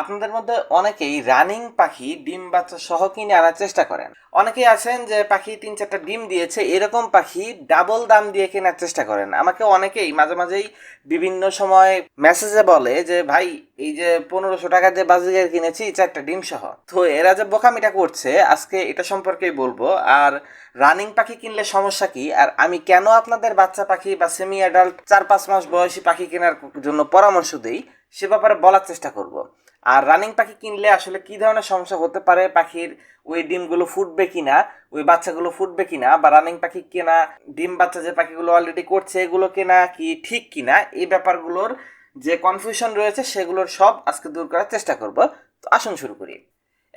আপনাদের মধ্যে অনেকেই রানিং পাখি, ডিম বাচ্চা সহ কিনে আনার চেষ্টা করেন। অনেকেই আছেন যে পাখি তিন চারটা ডিম দিয়েছে, এরকম পাখি ডাবল দাম দিয়ে কেনার চেষ্টা করেন। আমাকে অনেকেই মাঝে মাঝেই বিভিন্ন সময় মেসেজে বলে যে, ভাই, এই যে পনেরোশো টাকা দিয়ে বাজিগার কিনেছি, চারটা ডিম সহ। তো এরা যে বোকামিটা করছে, আজকে এটা সম্পর্কেই বলব। আর রানিং পাখি কিনলে সমস্যা কি? আর আমি কেন আপনাদের বাচ্চা পাখি বা সেমি অ্যাডাল্ট চার পাঁচ মাস বয়সী পাখি কেনার জন্য পরামর্শ দিই, সে ব্যাপারে বলার চেষ্টা করব। আর রানিং পাখি কিনলে আসলে কি ধরনের সমস্যা হতে পারে? পাখির ওই ডিমগুলো ফুটবে কিনা? ওই বাচ্চাগুলো ফুটবে কিনা? বা রানিং পাখি কেনা, ডিম বাচ্চা যে পাখিগুলো অলরেডি করছে, এগুলো কেনা কি ঠিক কিনা? এই ব্যাপারগুলোর যে কনফিউশন রয়েছে, সেগুলোর সব আজকে দূর করার চেষ্টা করব। তো আসুন শুরু করি।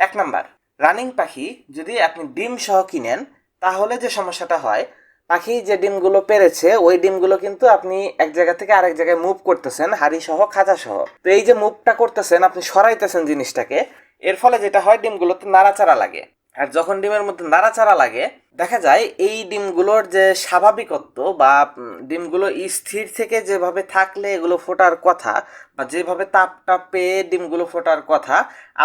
এক নাম্বার রানিং পাখি যদি আপনি ডিম সহ কিনেন, তাহলে যে সমস্যাটা হয় পাখি যে ডিমগুলো পেরেছে, ওই ডিমগুলো কিন্তু আপনি এক জায়গা থেকে আরেক জায়গায় মুভ করতেছেন হাড়ি সহ খাঁচা সহ তো এই যে মুভটা করতেছেন, আপনি সরাইতেছেন জিনিসটাকে, এর ফলে যেটা হয়, ডিমগুলোতে নাড়াচাড়া লাগে। আর যখন ডিমের মধ্যে নাড়াচাড়া লাগে, দেখা যায় এই ডিমগুলোর যে স্বাভাবিকত্ব বা ডিমগুলো স্থির থেকে যেভাবে থাকলে এগুলো ফোটার কথা বা যেভাবে তাপটা পেয়ে ডিমগুলো ফোটার কথা,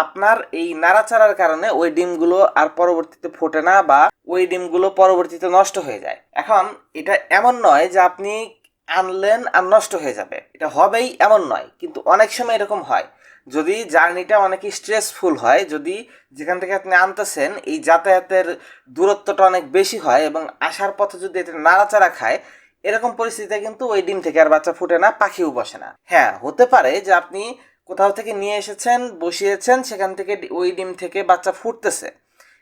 আপনার এই নাড়াচাড়ার কারণে ওই ডিমগুলো আর পরবর্তীতে ফোটে না বা ওই ডিমগুলো পরবর্তীতে নষ্ট হয়ে যায়। এখন এটা এমন নয় যে আপনি আনলেন আর নষ্ট হয়ে যাবে। এটা হবেই এমন নয়, কিন্তু অনেক সময় এরকম হয়। যদি জার্নিটা অনেক স্ট্রেসফুল হয়, যদি যেখান থেকে আপনি আনতেছেন, এই যাতায়াতের দূরত্বটা অনেক বেশি হয় এবং আসার পথে যদি এটা নাড়াচাড়া খায়, এরকম পরিস্থিতিতে কিন্তু ওই ডিম থেকে আর বাচ্চা ফুটে না, পাখিও বসে না। হ্যাঁ হতে পারে যে আপনি কোথাও থেকে নিয়ে এসেছেন, বসিয়েছেন, সেখান থেকে ওই ডিম থেকে বাচ্চা ফুটতেছে।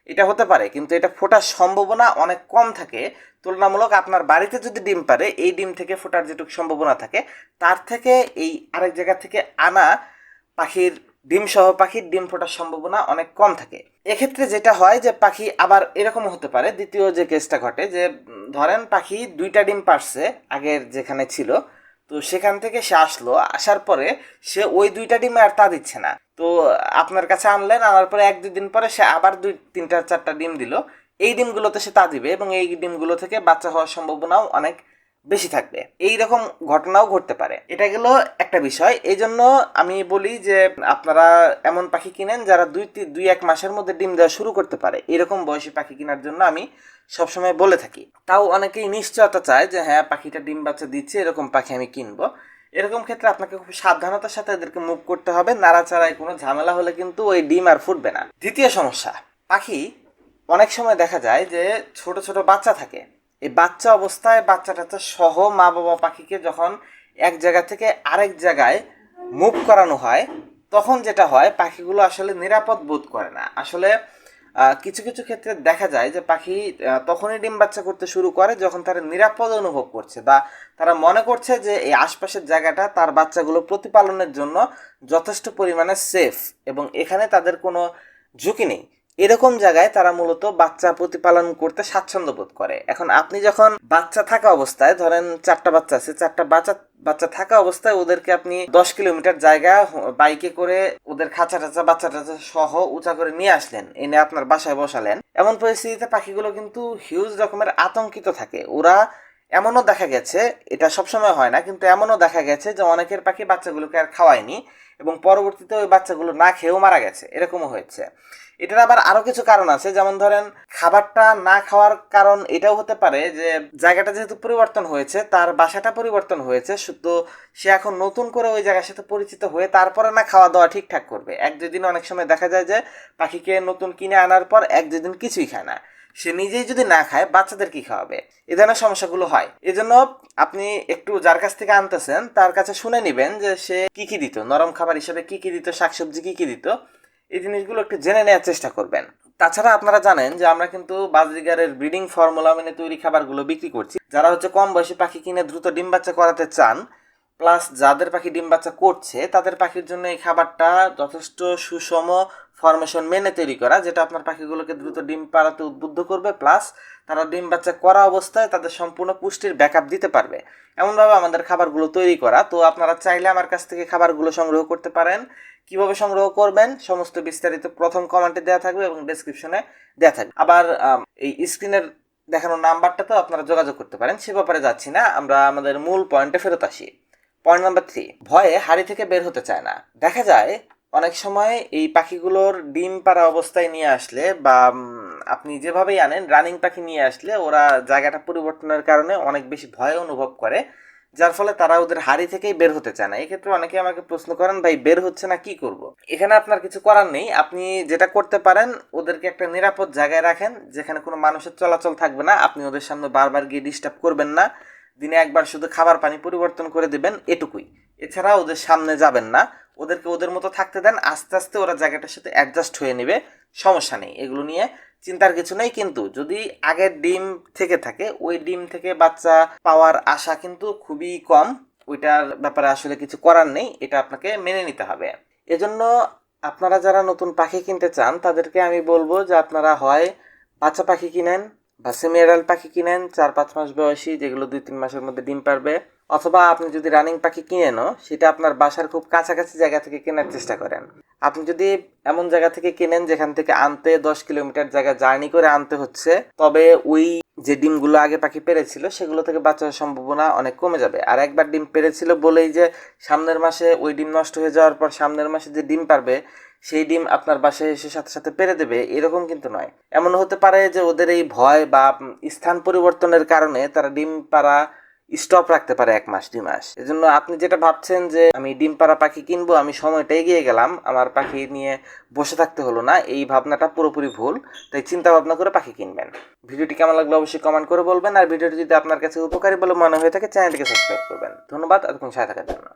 এটা হতে পারে, কিন্তু এটা ফোটার সম্ভাবনা অনেক কম থাকে। তুলনামূলক আপনার বাড়িতে যদি ডিম পারে, এই ডিম থেকে ফোটার যেটুকু সম্ভাবনা থাকে, তার থেকে এই আরেক জায়গা থেকে আনা পাখির ডিম সহ পাখির ডিম ফোটার সম্ভাবনা অনেক কম থাকে। এক্ষেত্রে যেটা হয় যে পাখি আবার এরকম হতে পারে, দ্বিতীয় যে কেসটা ঘটে যে, ধরেন পাখি দুইটা ডিম পারছে আগের যেখানে ছিল, তো সেখান থেকে সে আসলো, আসার পরে সে ওই দুইটা ডিমে আর তা দিচ্ছে না। তো আপনার কাছে আনলেন, আনার পরে এক দুই দিন পরে সে আবার দুই, তিনটা, চারটা ডিম দিল। এই ডিমগুলোতে সে তা দিবে এবং এই ডিমগুলো থেকে বাচ্চা হওয়ার সম্ভাবনাও অনেক বেশি থাকবে। এই রকম ঘটনাও ঘটতে পারে। এটা গেল একটা বিষয়। এই জন্য আমি বলি যে, আপনারা এমন পাখি কিনেন যারা দুই দুই এক মাসের মধ্যে ডিম দেওয়া শুরু করতে পারে। এরকম বয়সী পাখি কেনার জন্য আমি সবসময় বলে থাকি। তাও অনেকেই নিশ্চয়তা চায় যে হ্যাঁ পাখিটা ডিম বাচ্চা দিচ্ছে, এরকম পাখি আমি কিনবো। এরকম ক্ষেত্রে আপনাকে খুব সাবধানতার সাথে এদেরকে মুভ করতে হবে। নাড়াচাড়ায় কোনো ঝামেলা হলে কিন্তু ওই ডিম আর ফুটবে না। দ্বিতীয় সমস্যা, পাখি অনেক সময় দেখা যায় যে ছোট ছোট বাচ্চা থাকে। এই বাচ্চা অবস্থায় বাচ্চা টাচ্চা সহ মা বাবা পাখিকে যখন এক জায়গা থেকে আরেক জায়গায় মুভ করানো হয়, তখন যেটা হয়, পাখিগুলো আসলে নিরাপদ বোধ করে না। আসলে কিছু কিছু ক্ষেত্রে দেখা যায় যে পাখি তখনই ডিম বাচ্চা করতে শুরু করে যখন তারা নিরাপদ অনুভব করছে বা তারা মনে করছে যে এই আশপাশের জায়গাটা তার বাচ্চাগুলো প্রতিপালনের জন্য যথেষ্ট পরিমাণে সেফ এবং এখানে তাদের কোনো ঝুঁকি নেই। এরকম জায়গায় তারা মূলত বাচ্চা প্রতিপালন করতে স্বাচ্ছন্দ্য বোধ করে। এখন আপনি যখন বাচ্চা থাকা অবস্থায়, ধরেন চারটা বাচ্চা আছে, চারটা বাচ্চা বাচ্চা থাকা অবস্থায় ওদেরকে আপনি দশ কিলোমিটার জায়গা বাইকে করে ওদের খাঁচা টাচা, বাচ্চা টাচা সহ উঁচা করে নিয়ে আসলেন, এনে আপনার বাসায় বসালেন। এমন পরিস্থিতিতে পাখিগুলো কিন্তু হিউজ রকমের আতঙ্কিত থাকে। ওরা এমনও দেখা গেছে, এটা সবসময় হয় না, কিন্তু এমনও দেখা গেছে যে অনেকের পাখি বাচ্চাগুলোকে আর খাওয়ায়নি এবং পরবর্তীতে ওই বাচ্চাগুলো না খেয়েও মারা গেছে, এরকমও হয়েছে। এটার আবার আরও কিছু কারণ আছে, যেমন ধরেন খাবারটা না খাওয়ার কারণ এটাও হতে পারে যে জায়গাটা যেহেতু পরিবর্তন হয়েছে, তার বাসাটা পরিবর্তন হয়েছে তো সে এখন নতুন করে ওই জায়গার সাথে পরিচিত হয়ে তারপরে না খাওয়া দাওয়া ঠিকঠাক করবে। এক দুই দিন অনেক সময় দেখা যায় যে পাখিকে নতুন কিনে আনার পর এক দুই দিন কিছুই খায় না। সে নিজেই যদি না খায়, বাচ্চাদের কি খাওয়াবে? এ ধরনের সমস্যাগুলো হয়। এজন্য আপনি একটু যার কাছ থেকে আনতেছেন, তার কাছে শুনে নেবেন যে সে কি কি দিত, নরম খাবার হিসেবে কি কি দিত, শাকসবজি কি কি দিত, এই জিনিসগুলো একটু জেনে নেওয়ার চেষ্টা করবেন। তাছাড়া আপনারা জানেন যে আমরা কিন্তু বাজরিগারের ব্রিডিং ফর্মুলা মেনে তৈরি খাবারগুলো বিক্রি করছি। যারা হচ্ছে কম বয়সী পাখি কিনে দ্রুত ডিম বাচ্চা করাতে চান প্লাস যাদের পাখি ডিম বাচ্চা করছে, তাদের পাখির জন্য এই খাবারটা যথেষ্ট সুষম ফরমেশন মেনে তৈরি করা, যেটা আপনার পাখিগুলোকে দ্রুত ডিম পাড়াতে উদ্বুদ্ধ করবে প্লাস তারা ডিম বাচ্চা করা অবস্থায় তাদের সম্পূর্ণ পুষ্টির ব্যাকআপ দিতে পারবে। এমনভাবে আমাদের খাবারগুলো তৈরি করা। তো আপনারা চাইলে আমার কাছ থেকে খাবারগুলো সংগ্রহ করতে পারেন। কীভাবে সংগ্রহ করবেন, সমস্ত বিস্তারিত প্রথম কমেন্টে দেওয়া থাকবে এবং ডেসক্রিপশনে দেওয়া থাকবে। আবার এই স্ক্রিনের দেখানো নাম্বারটাতেও আপনারা যোগাযোগ করতে পারেন। সে ব্যাপারে যাচ্ছি না, আমরা আমাদের মূল পয়েন্টে ফেরত আসি। পয়েন্ট নাম্বার থ্রি ভয়ে হাড়ি থেকে বের হতে চায় না। দেখা যায় অনেক সময় এই পাখিগুলোর ডিম পাড়া অবস্থায় নিয়ে আসলে বা আপনি যেভাবেই আনেন রানিং পাখি নিয়ে আসলে ওরা জায়গাটা পরিবর্তনের কারণে অনেক বেশি ভয় অনুভব করে, যার ফলে তারা ওদের হাড়ি থেকেই বের হতে চায় না। এক্ষেত্রে অনেকে আমাকে প্রশ্ন করেন, ভাই, বের হচ্ছে না, কি করব। এখানে আপনার কিছু করার নেই। আপনি যেটা করতে পারেন, ওদেরকে একটা নিরাপদ জায়গায় রাখেন, যেখানে কোনো মানুষের চলাচল থাকবে না। আপনি ওদের সামনে বারবার গিয়ে ডিস্টার্ব করবেন না। দিনে একবার শুধু খাবার পানি পরিবর্তন করে দেবেন এটুকুই। এছাড়া ওদের সামনে যাবেন না। ওদেরকে ওদের মতো থাকতে দেন, আস্তে আস্তে ওরা জায়গাটার সাথে অ্যাডজাস্ট হয়ে নেবে। সমস্যা নেই, এগুলো নিয়ে চিন্তার কিছু নেই। কিন্তু যদি আগের ডিম থেকে থাকে, ওই ডিম থেকে বাচ্চা পাওয়ার আশা কিন্তু খুবই কম। ওইটার ব্যাপারে আসলে কিছু করার নেই, এটা আপনাকে মেনে নিতে হবে। এজন্য আপনারা যারা নতুন পাখি কিনতে চান, তাদেরকে আমি বলব যে আপনারা হয় বাচ্চা পাখি কিনেন বা সেমিয়ারাল পাখি কিনেন, চার পাঁচ মাস বয়সী, যেগুলো দুই তিন মাসের মধ্যে ডিম পারবে। অথবা আপনি যদি রানিং পাখি কিনেনও, সেটা আপনার বাসার খুব কাছাকাছি জায়গা থেকে কেনার চেষ্টা করেন। আপনি যদি এমন জায়গা থেকে কেনেন যেখান থেকে আনতে দশ কিলোমিটার জায়গা জার্নি করে আনতে হচ্ছে, তবে ওই যে ডিমগুলো আগে পাখি পেরেছিল, সেগুলো থেকে বাঁচার সম্ভাবনা অনেক কমে যাবে। আর একবার ডিম পেরেছিল বলেই যে সামনের মাসে ওই ডিম নষ্ট হয়ে যাওয়ার পর সামনের মাসে যে ডিম পারবে সেই ডিম আপনার বাসায় এসে সাথে সাথে পেরে দেবে, এরকম কিন্তু নয়। এমন হতে পারে যে ওদের এই ভয় বা স্থান পরিবর্তনের কারণে তারা ডিম পাড়া স্টপ রাখতে পারে এক মাস, দুই মাস। এজন্য আপনি যেটা ভাবছেন যে আমি ডিম পাড়া পাখি কিনবো, আমি সময়টা এগিয়ে গেলাম, আমার পাখি নিয়ে বসে থাকতে হলো না, এই ভাবনাটা পুরোপুরি ভুল, তাই চিন্তা ভাবনা করে পাখি কিনবেন। ভিডিওটি কেমন লাগল অবশ্যই কমেন্ট করে বলবেন, আর ভিডিওটি যদি আপনার কাছে উপকারী বলে মনে হয়ে থাকে, চ্যানেলটিকে সাবস্ক্রাইব করবেন। ধন্যবাদ, এতক্ষণ সাথে থাকার জন্য।